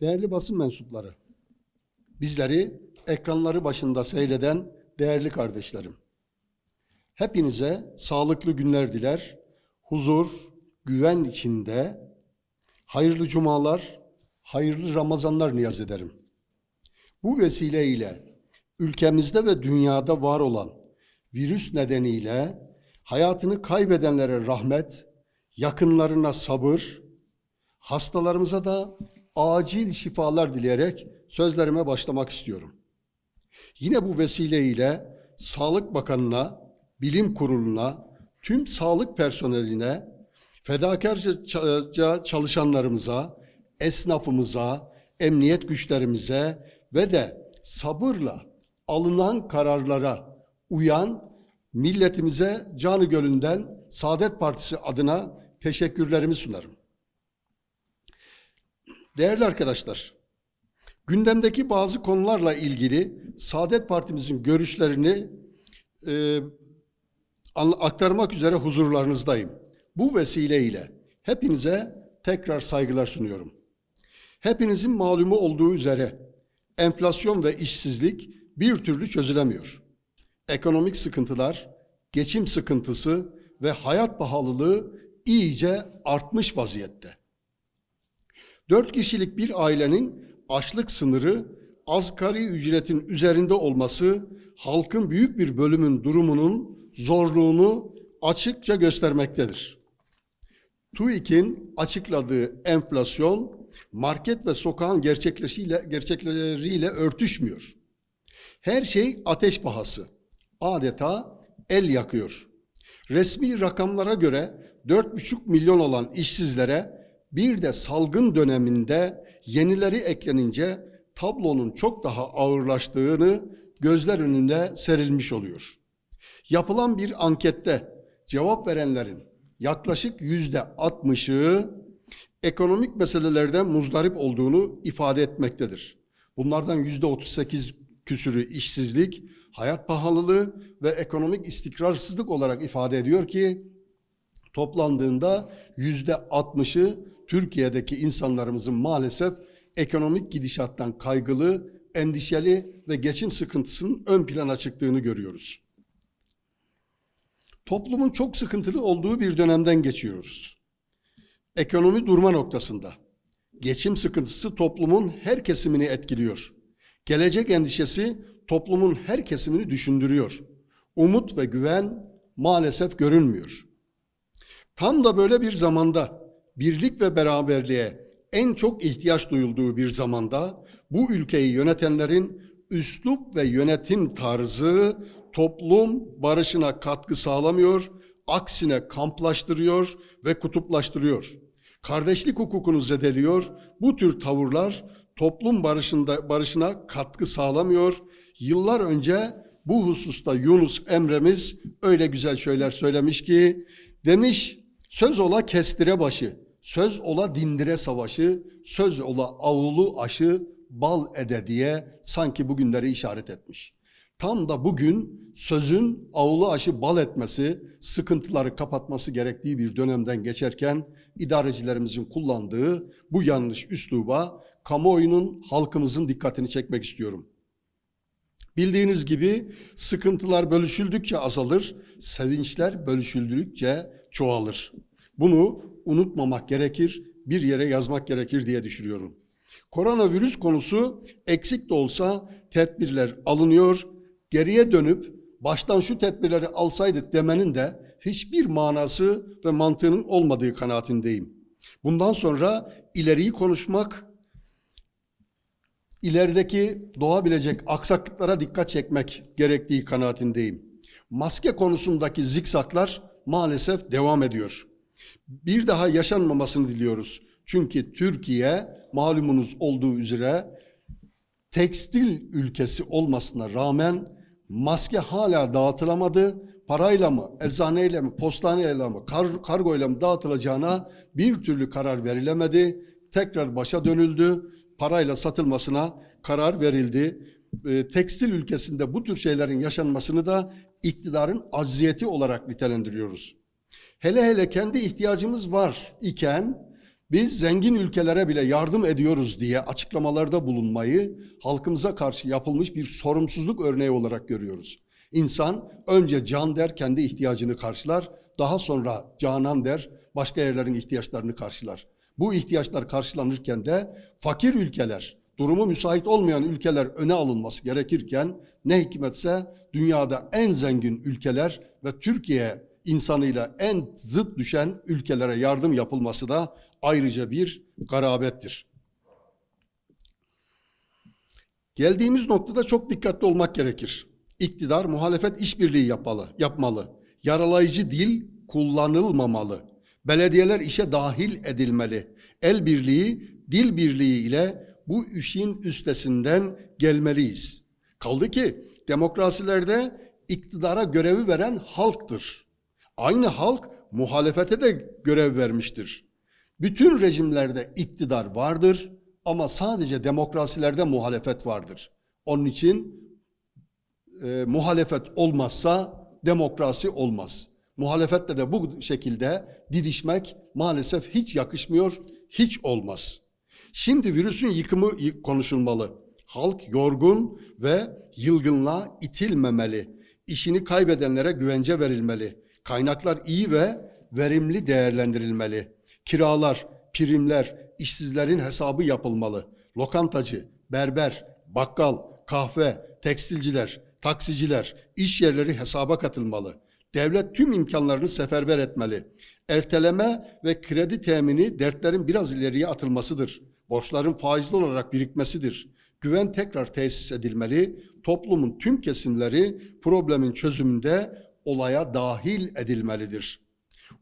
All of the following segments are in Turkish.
Değerli basın mensupları, bizleri ekranları başında seyreden değerli kardeşlerim. Hepinize sağlıklı günler diler, huzur, güven içinde hayırlı cumalar, hayırlı Ramazanlar niyaz ederim. Bu vesileyle ülkemizde ve dünyada var olan virüs nedeniyle hayatını kaybedenlere rahmet, yakınlarına sabır, hastalarımıza da acil şifalar dileyerek sözlerime başlamak istiyorum. Yine bu vesileyle Sağlık Bakanı'na, Bilim Kurulu'na, tüm sağlık personeline, fedakarca çalışanlarımıza, esnafımıza, emniyet güçlerimize ve de sabırla alınan kararlara uyan milletimize canı gönülden Saadet Partisi adına teşekkürlerimi sunarım. Değerli arkadaşlar, gündemdeki bazı konularla ilgili Saadet Partimizin görüşlerini e, aktarmak üzere huzurlarınızdayım. Bu vesileyle hepinize tekrar saygılar sunuyorum. Hepinizin malumu olduğu üzere enflasyon ve işsizlik bir türlü çözülemiyor. Ekonomik sıkıntılar, geçim sıkıntısı ve hayat pahalılığı iyice artmış vaziyette. Dört kişilik bir ailenin açlık sınırı asgari ücretin üzerinde olması halkın büyük bir bölümün durumunun zorluğunu açıkça göstermektedir. TÜİK'in açıkladığı enflasyon market ve sokağın gerçekleriyle, gerçekleriyle örtüşmüyor. Her şey ateş pahası. Adeta el yakıyor. Resmi rakamlara göre 4,5 milyon olan işsizlere bir de salgın döneminde yenileri eklenince tablonun çok daha ağırlaştığını gözler önünde serilmiş oluyor. Yapılan bir ankette cevap verenlerin yaklaşık yüzde 60'ı ekonomik meselelerden muzdarip olduğunu ifade etmektedir. Bunlardan yüzde 38 küsürü işsizlik, hayat pahalılığı ve ekonomik istikrarsızlık olarak ifade ediyor ki toplandığında yüzde 60'ı Türkiye'deki insanlarımızın maalesef ekonomik gidişattan kaygılı, endişeli ve geçim sıkıntısının ön plana çıktığını görüyoruz. Toplumun çok sıkıntılı olduğu bir dönemden geçiyoruz. Ekonomi durma noktasında. Geçim sıkıntısı toplumun her kesimini etkiliyor. Gelecek endişesi toplumun her kesimini düşündürüyor. Umut ve güven maalesef görünmüyor. Tam da böyle bir zamanda birlik ve beraberliğe en çok ihtiyaç duyulduğu bir zamanda bu ülkeyi yönetenlerin üslup ve yönetim tarzı toplum barışına katkı sağlamıyor, aksine kamplaştırıyor ve kutuplaştırıyor. Kardeşlik hukukunu zedeliyor. Bu tür tavırlar toplum barışında barışına katkı sağlamıyor. Yıllar önce bu hususta Yunus Emre'miz öyle güzel şeyler söylemiş ki demiş söz ola kestire başı, söz ola dindire savaşı, söz ola avulu aşı bal ede diye sanki bugünleri işaret etmiş. Tam da bugün sözün avlu aşı bal etmesi, sıkıntıları kapatması gerektiği bir dönemden geçerken idarecilerimizin kullandığı bu yanlış üsluba kamuoyunun, halkımızın dikkatini çekmek istiyorum. Bildiğiniz gibi sıkıntılar bölüşüldükçe azalır, sevinçler bölüşüldükçe çoğalır. Bunu unutmamak gerekir, bir yere yazmak gerekir diye düşünüyorum. Koronavirüs konusu eksik de olsa tedbirler alınıyor. Geriye dönüp baştan şu tedbirleri alsaydık demenin de hiçbir manası ve mantığının olmadığı kanaatindeyim. Bundan sonra ileriyi konuşmak, ilerideki doğabilecek aksaklıklara dikkat çekmek gerektiği kanaatindeyim. Maske konusundaki zikzaklar maalesef devam ediyor. Bir daha yaşanmamasını diliyoruz. Çünkü Türkiye malumunuz olduğu üzere tekstil ülkesi olmasına rağmen maske hala dağıtılamadı. Parayla mı, eczaneyle mi, postaneyle mi, kar, kargoyla mı dağıtılacağına bir türlü karar verilemedi. Tekrar başa dönüldü. Parayla satılmasına karar verildi. E, tekstil ülkesinde bu tür şeylerin yaşanmasını da iktidarın acziyeti olarak nitelendiriyoruz. Hele hele kendi ihtiyacımız var iken Biz zengin ülkelere bile yardım ediyoruz diye açıklamalarda bulunmayı halkımıza karşı yapılmış bir sorumsuzluk örneği olarak görüyoruz. İnsan önce can der kendi ihtiyacını karşılar, daha sonra canan der başka yerlerin ihtiyaçlarını karşılar. Bu ihtiyaçlar karşılanırken de fakir ülkeler, durumu müsait olmayan ülkeler öne alınması gerekirken ne hikmetse dünyada en zengin ülkeler ve Türkiye insanıyla en zıt düşen ülkelere yardım yapılması da ayrıca bir garabettir. Geldiğimiz noktada çok dikkatli olmak gerekir. İktidar muhalefet işbirliği yapmalı, yapmalı. Yaralayıcı dil kullanılmamalı. Belediyeler işe dahil edilmeli. El birliği, dil birliği ile bu işin üstesinden gelmeliyiz. Kaldı ki demokrasilerde iktidara görevi veren halktır. Aynı halk muhalefete de görev vermiştir. Bütün rejimlerde iktidar vardır ama sadece demokrasilerde muhalefet vardır. Onun için e, muhalefet olmazsa demokrasi olmaz. Muhalefetle de bu şekilde didişmek maalesef hiç yakışmıyor, hiç olmaz. Şimdi virüsün yıkımı konuşulmalı. Halk yorgun ve yılgınlığa itilmemeli. İşini kaybedenlere güvence verilmeli. Kaynaklar iyi ve verimli değerlendirilmeli. Kiralar, primler, işsizlerin hesabı yapılmalı. Lokantacı, berber, bakkal, kahve, tekstilciler, taksiciler, iş yerleri hesaba katılmalı. Devlet tüm imkanlarını seferber etmeli. Erteleme ve kredi temini dertlerin biraz ileriye atılmasıdır. Borçların faizli olarak birikmesidir. Güven tekrar tesis edilmeli. Toplumun tüm kesimleri problemin çözümünde olaya dahil edilmelidir.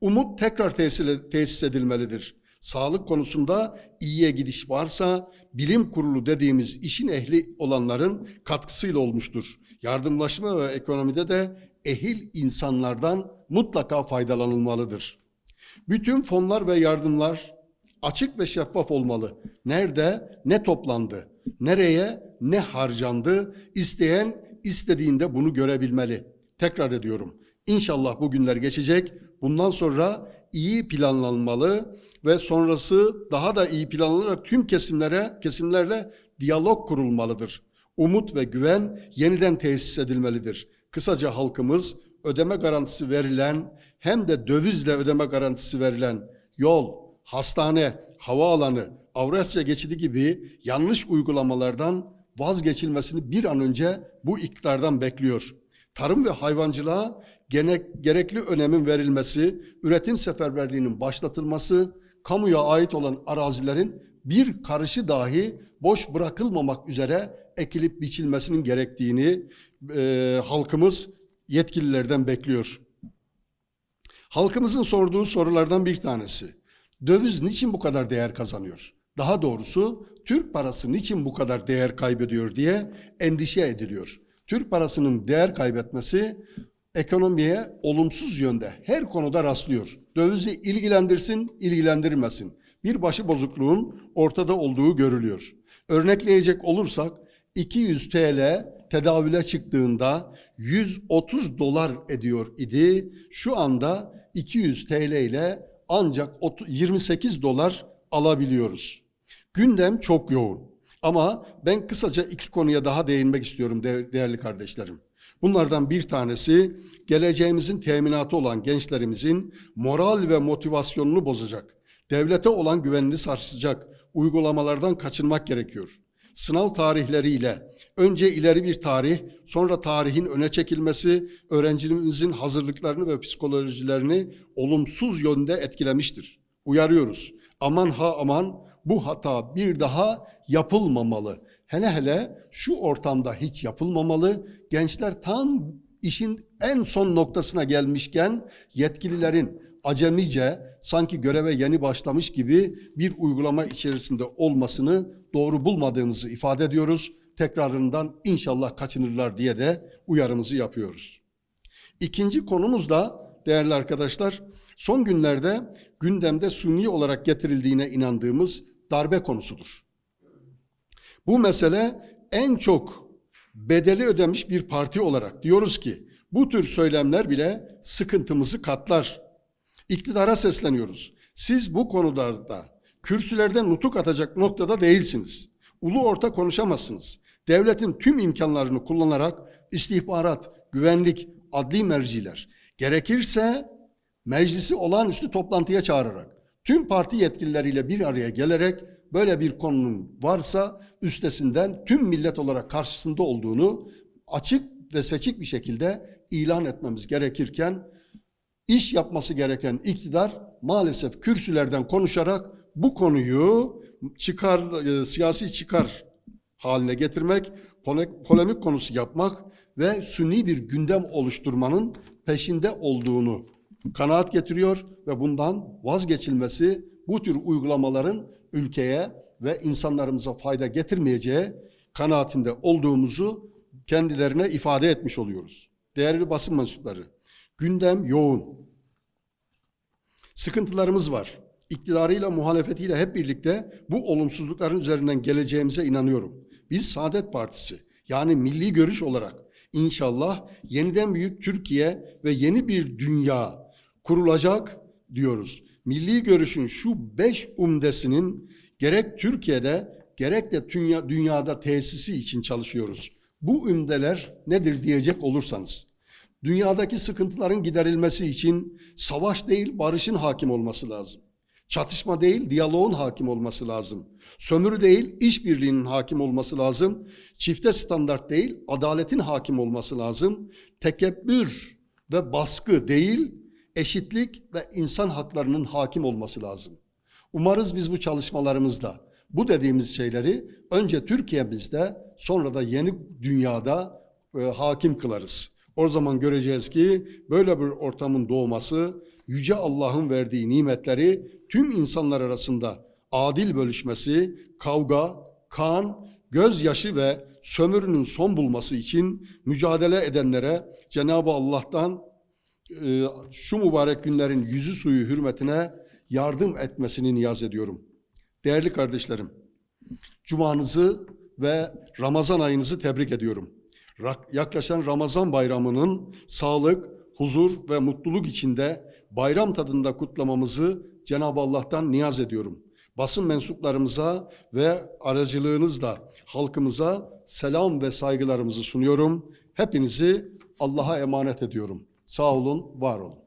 Umut tekrar tesis, edilmelidir. Sağlık konusunda iyiye gidiş varsa bilim kurulu dediğimiz işin ehli olanların katkısıyla olmuştur. Yardımlaşma ve ekonomide de ehil insanlardan mutlaka faydalanılmalıdır. Bütün fonlar ve yardımlar açık ve şeffaf olmalı. Nerede ne toplandı, nereye ne harcandı, isteyen istediğinde bunu görebilmeli. Tekrar ediyorum. İnşallah bu günler geçecek. Bundan sonra iyi planlanmalı ve sonrası daha da iyi planlanarak tüm kesimlere, kesimlerle diyalog kurulmalıdır. Umut ve güven yeniden tesis edilmelidir. Kısaca halkımız ödeme garantisi verilen hem de dövizle ödeme garantisi verilen yol, hastane, havaalanı, Avrasya geçidi gibi yanlış uygulamalardan vazgeçilmesini bir an önce bu iktidardan bekliyor. Tarım ve hayvancılığa gerekli önemin verilmesi, üretim seferberliğinin başlatılması, kamuya ait olan arazilerin bir karışı dahi boş bırakılmamak üzere ekilip biçilmesinin gerektiğini e, halkımız yetkililerden bekliyor. Halkımızın sorduğu sorulardan bir tanesi. Döviz niçin bu kadar değer kazanıyor? Daha doğrusu Türk parası niçin bu kadar değer kaybediyor diye endişe ediliyor. Türk parasının değer kaybetmesi ekonomiye olumsuz yönde her konuda rastlıyor. Dövizi ilgilendirsin, ilgilendirmesin. Bir başı bozukluğun ortada olduğu görülüyor. Örnekleyecek olursak 200 TL tedavüle çıktığında 130 dolar ediyor idi. Şu anda 200 TL ile ancak 28 dolar alabiliyoruz. Gündem çok yoğun. Ama ben kısaca iki konuya daha değinmek istiyorum değerli kardeşlerim. Bunlardan bir tanesi geleceğimizin teminatı olan gençlerimizin moral ve motivasyonunu bozacak. Devlete olan güvenini sarsacak uygulamalardan kaçınmak gerekiyor. Sınav tarihleriyle önce ileri bir tarih, sonra tarihin öne çekilmesi öğrencimizin hazırlıklarını ve psikolojilerini olumsuz yönde etkilemiştir. Uyarıyoruz. Aman ha aman bu hata bir daha yapılmamalı. Hele hele şu ortamda hiç yapılmamalı. Gençler tam işin en son noktasına gelmişken yetkililerin acemice sanki göreve yeni başlamış gibi bir uygulama içerisinde olmasını doğru bulmadığımızı ifade ediyoruz. Tekrarından inşallah kaçınırlar diye de uyarımızı yapıyoruz. İkinci konumuz da değerli arkadaşlar son günlerde gündemde suni olarak getirildiğine inandığımız darbe konusudur. Bu mesele en çok bedeli ödemiş bir parti olarak diyoruz ki bu tür söylemler bile sıkıntımızı katlar. İktidara sesleniyoruz. Siz bu konularda Kürsülerden nutuk atacak noktada değilsiniz. Ulu orta konuşamazsınız. Devletin tüm imkanlarını kullanarak istihbarat, güvenlik, adli merciler, gerekirse meclisi olağanüstü toplantıya çağırarak, tüm parti yetkilileriyle bir araya gelerek böyle bir konunun varsa üstesinden tüm millet olarak karşısında olduğunu açık ve seçik bir şekilde ilan etmemiz gerekirken iş yapması gereken iktidar maalesef kürsülerden konuşarak bu konuyu çıkar e, siyasi çıkar haline getirmek, pole- polemik konusu yapmak ve sünni bir gündem oluşturmanın peşinde olduğunu kanaat getiriyor ve bundan vazgeçilmesi bu tür uygulamaların ülkeye ve insanlarımıza fayda getirmeyeceği kanaatinde olduğumuzu kendilerine ifade etmiş oluyoruz. Değerli basın mensupları, gündem yoğun. Sıkıntılarımız var. İktidarıyla, muhalefetiyle hep birlikte bu olumsuzlukların üzerinden geleceğimize inanıyorum. Biz Saadet Partisi yani milli görüş olarak inşallah yeniden büyük Türkiye ve yeni bir dünya kurulacak diyoruz. Milli görüşün şu beş umdesinin gerek Türkiye'de gerek de dünya, dünyada tesisi için çalışıyoruz. Bu ümdeler nedir diyecek olursanız. Dünyadaki sıkıntıların giderilmesi için savaş değil barışın hakim olması lazım. Çatışma değil diyaloğun hakim olması lazım. Sömürü değil işbirliğinin hakim olması lazım. Çifte standart değil adaletin hakim olması lazım. Tekebbür ve baskı değil eşitlik ve insan haklarının hakim olması lazım. Umarız biz bu çalışmalarımızda bu dediğimiz şeyleri önce Türkiye'mizde sonra da yeni dünyada e, hakim kılarız. O zaman göreceğiz ki böyle bir ortamın doğması yüce Allah'ın verdiği nimetleri tüm insanlar arasında adil bölüşmesi, kavga, kan, gözyaşı ve sömürünün son bulması için mücadele edenlere Cenab-ı Allah'tan şu mübarek günlerin yüzü suyu hürmetine yardım etmesini niyaz ediyorum. Değerli kardeşlerim, Cumanızı ve Ramazan ayınızı tebrik ediyorum. Yaklaşan Ramazan bayramının sağlık, huzur ve mutluluk içinde bayram tadında kutlamamızı Cenab-ı Allah'tan niyaz ediyorum. Basın mensuplarımıza ve aracılığınızla halkımıza selam ve saygılarımızı sunuyorum. Hepinizi Allah'a emanet ediyorum. Sağ olun, var olun.